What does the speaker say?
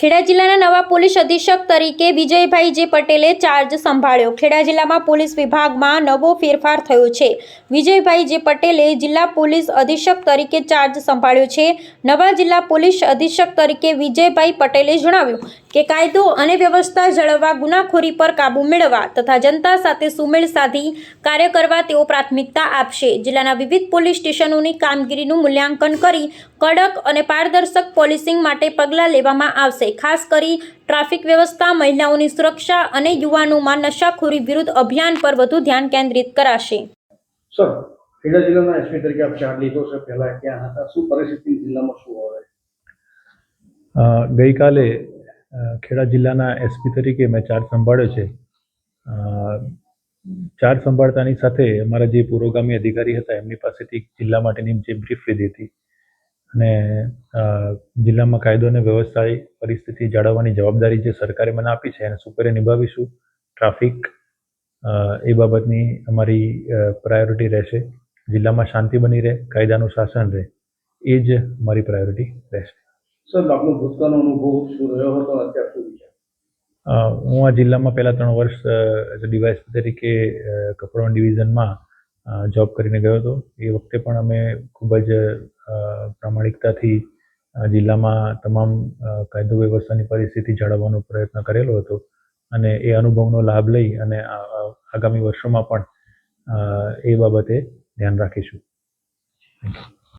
ખેડા જિલ્લાના નવા પોલીસ અધિક્ષક તરીકે વિજયભાઈ જે પટેલે ચાર્જ સંભાળ્યો. ખેડા જિલ્લામાં પોલીસ વિભાગમાં નવો ફેરફાર થયો છે. વિજયભાઈ જે પટેલે જિલ્લા પોલીસ અધિક્ષક તરીકે ચાર્જ સંભાળ્યો છે. નવા જિલ્લા પોલીસ અધિક્ષક તરીકે વિજયભાઈ પટેલે જણાવ્યું કે કાયદો અને વ્યવસ્થા જાળવવા ગુનાખોરી પર કાબૂ મેળવવા તથા જનતા સાથે સુમેળ સાધી કાર્ય કરવા તેઓ પ્રાથમિકતા આપશે. જિલ્લાના વિવિધ પોલીસ સ્ટેશનોની કામગીરીનું મૂલ્યાંકન કરી કડક અને પારદર્શક પોલીસિંગ માટે પગલાં લેવામાં આવશે. ખાસ કરી ટ્રાફિક વ્યવસ્થા મહિલાઓની સુરક્ષા અને યુવાનોમાં નશાખોરી વિરુદ્ધ અભિયાન પર વધુ ધ્યાન કેન્દ્રિત કરાશે. સર ખેડા જિલ્લાના એસપી તરીકે આપ ચાર્જ લીધો છે. પહેલા ક્યાં હતા? શું પરિસ્થિતિ જિલ્લામાં શું હોય? ગઈકાલે ખેડા જિલ્લાના એસપી તરીકે મેં ચાર્જ સંભાળ્યો છે. ચાર્જ સંભાળતાની સાથે અમારા જે પુરોગામી અધિકારી હતા, એમની પાસેથી જિલ્લા માટેની જે બ્રીફ લીધી હતી. અને જિલ્લામાં કાયદો અને વ્યવસ્થા પરિસ્થિતિ જાળવવાની જવાબદારી જે સરકારે મને આપી છે, એને સુપરે નિભાવીશું. ટ્રાફિક એ બાબતની અમારી પ્રાયોરિટી રહેશે. જિલ્લામાં શાંતિ બની રહે, કાયદાનું શાસન રહે. એ જ મારી પ્રાયોરિટી રહેશે. સર આપનો ભૂતકાળનો અનુભવ શું રહ્યો હતો? અત્યાર સુધી હું આ જિલ્લામાં પહેલાં ત્રણ વર્ષ એઝ અ ડિવાઇસ તરીકે અ, ડિવિઝનમાં જોબ કરીને ગયો હતો. એ વખતે પણ અમે ખૂબ જ પ્રામાણિકતાથી જિલ્લામાં તમામ કાયદો વ્યવસ્થાની પરિસ્થિતિ જાળવવાનો પ્રયત્ન કરેલો હતો. અને એ અનુભવનો લાભ લઈ અને આગામી વર્ષોમાં પણ એ બાબતે ધ્યાન રાખીશું.